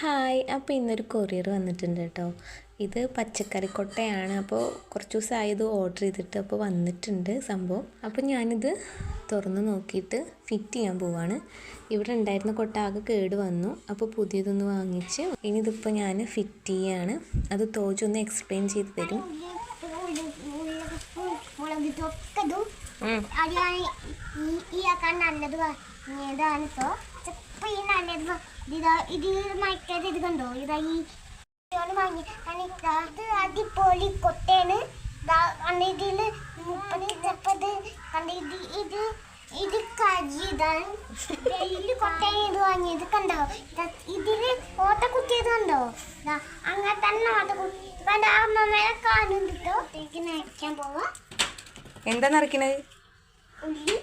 Hi. അപ്പോൾ ഇന്നൊരു courier വന്നിട്ടുണ്ട് കേട്ടോ. ഇത് പച്ചക്കറി കൊട്ടയാണ്. അപ്പോൾ കുറച്ച് ദിവസമായി ഇത് ഓർഡർ ചെയ്തിട്ട് അപ്പോൾ വന്നിട്ടുണ്ട് സംഭവം. അപ്പോൾ ഞാനിത് തുറന്ന് നോക്കിയിട്ട് ഫിറ്റ് ചെയ്യാൻ പോവാണ്. ഇവിടെ ഉണ്ടായിരുന്ന കൊട്ട ആകെ കേട് വന്നു. അപ്പോൾ പുതിയതൊന്ന് വാങ്ങിച്ച് ഇനി ഇതിപ്പോൾ ഞാൻ ഫിറ്റ് ചെയ്യാണ്. അത് തോജൊന്ന് എക്സ്പ്ലെയിൻ ചെയ്ത് തരും. ഈ നല്ലത് വാ- ഇതാ ഇത് മയക്കത് ഇത് കണ്ടോ? ഇതാ ഈ വാങ്ങി. അടിപൊളി കൊട്ടയാണ്. ഇതാ കണ്ട ഇതിൽ മുപ്പത് മുപ്പത്. കണ്ട ഇത് ഇത് ഇത് കജി ഇതാണ് വലിയ കൊട്ടയാണ് ഇത് വാങ്ങിയത്. കണ്ടോ? ഇതാ ഇതിൽ ഓട്ട കുത്തിയത് കണ്ടോ? അങ്ങനെ തന്നെ ഓട്ട കുത്തി കണ്ട അമ്മമ്മേനെ കാണുന്നുണ്ടോ നയിക്കാൻ പോവാ. എന്താ നിറക്കണേ ഉള്ളി.